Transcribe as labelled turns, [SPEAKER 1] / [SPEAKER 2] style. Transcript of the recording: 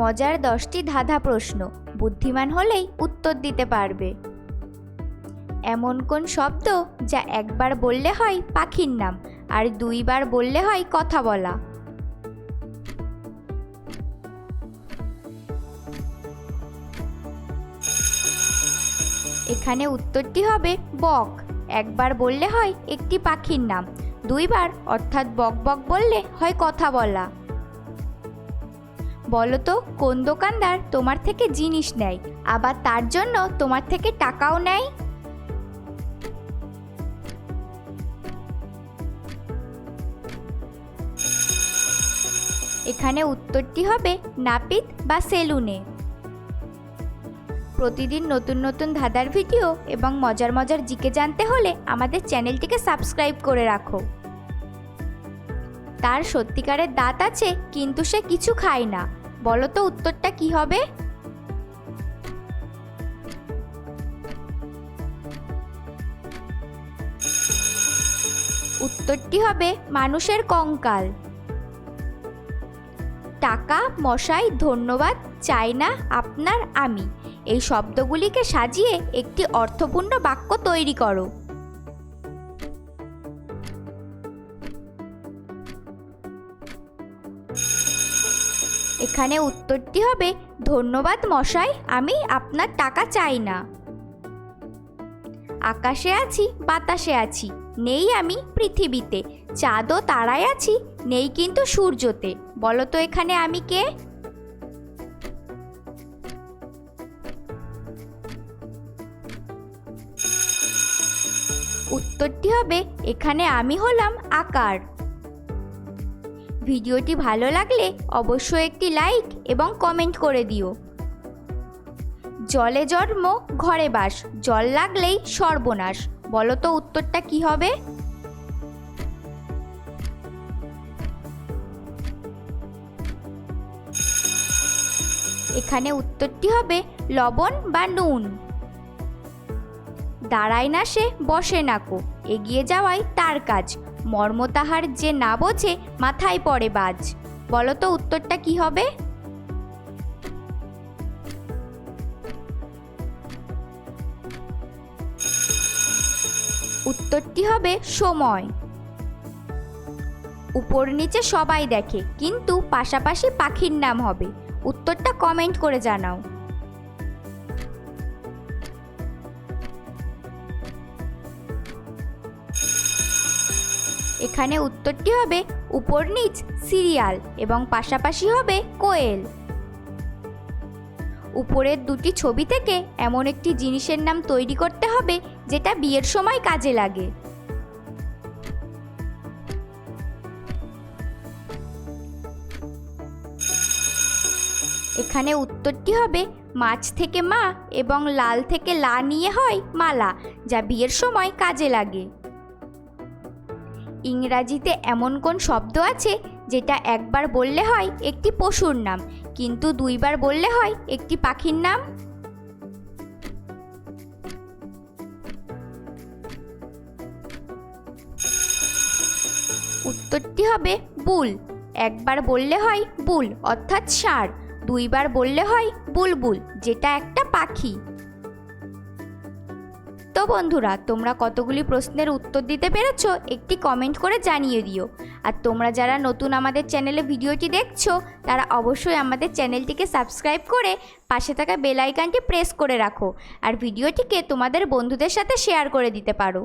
[SPEAKER 1] মজার দশটি ধাঁধা প্রশ্ন। বুদ্ধিমান হলেই উত্তর দিতে পারবে। এমন কোন শব্দ যা একবার বললে হয় পাখির নাম আর দুইবার বললে হয় কথা বলা? এখানে উত্তরটি হবে বক। একবার বললে হয় একটি পাখির নাম, দুইবার অর্থাৎ বক বক বললে হয় কথা বলা। বলো তো কোন দোকানদার তোমার থেকে জিনিস নেয়, আবার তার জন্য তোমার থেকে টাকাও নেয়? এখানে উত্তরটি হবে নাপিত বা সেলুনে। প্রতিদিন নতুন নতুন ধাঁধার ভিডিও এবং মজার মজার জিকে জানতে হলে আমাদের চ্যানেলটিকে সাবস্ক্রাইব করে রাখো। তার সত্যিকারের দাঁত আছে, কিন্তু সে কিছু খায় না। বলো তো উত্তরটা কি হবে? উত্তরটি হবে মানুষের কঙ্কাল। টাকা, মশাই, ধন্যবাদ চাই না আপনার, আমি। এই শব্দগুলিকে সাজিয়ে একটি অর্থপূর্ণ বাক্য তৈরি করো। এখানে উত্তরটি হবে, ধন্যবাদ মশাই, আমি আপনার টাকা চাই না। আকাশে আছি, বাতাসে আছি, নেই আমি পৃথিবীতে। চাঁদও তারায় আছি, নেই কিন্তু সূর্যতে। বলো তো এখানে আমি কে? উত্তরটি হবে, এখানে আমি হলাম আকার। ভিডিওটি ভালো লাগলে অবশ্যই একটি লাইক এবং কমেন্ট করে দিও। জলে জন্ম, ঘরে বাস। জল লাগলেই সর্বনাশ। বলো তো উত্তরটা কি হবে? এখানে উত্তরটি হবে লবণ বা নুন। দাঁড়ায় না সে, বসে নাকো এগিয়ে যাওয়াই তার কাজ। মর্ম তাহার যে না বোঝে, মাথায় পড়ে বাজ। বলো তো উত্তরটা কি হবে? উত্তরটি হবে সময়। উপর নিচে সবাই দেখে, কিন্তু পাশাপাশি পাখির নাম হবে। উত্তরটা কমেন্ট করে জানাও। এখানে উত্তরটি হবে উপর নিচ সিরিয়াল এবং পাশাপাশি হবে কোয়েল। উপরের দুটি ছবি থেকে এমন একটি জিনিসের নাম তৈরি করতে হবে যেটা বিয়ের সময় কাজে লাগে। এখানে উত্তরটি হবে মাছ থেকে মা এবং লাল থেকে লা নিয়ে হয় মালা, যা বিয়ের সময় কাজে লাগে। ইংরাজিতে এমন কোন শব্দ আছে যেটা একবার বললে হয় একটি পশুর নাম, কিন্তু দুইবার বললে হয় একটি পাখির নাম? উত্তরটি হবে বুল। একবার বললে হয় বুল, অর্থাৎ ষাঁড়। দুইবার বললে হয় বুলবুল, যেটা একটা পাখি। তো বন্ধুরা, তোমরা কতগুলি প্রশ্নের উত্তর দিতে পেরেছ একটি কমেন্ট করে জানিয়ে দিও। আর তোমরা যারা নতুন আমাদের চ্যানেলে ভিডিওটি দেখছ, তারা অবশ্যই আমাদের চ্যানেলটিকে সাবস্ক্রাইব করে পাশে থাকা বেল আইকনটি প্রেস করে রাখো। আর ভিডিওটিকে তোমাদের বন্ধুদের সাথে শেয়ার করে দিতে পারো।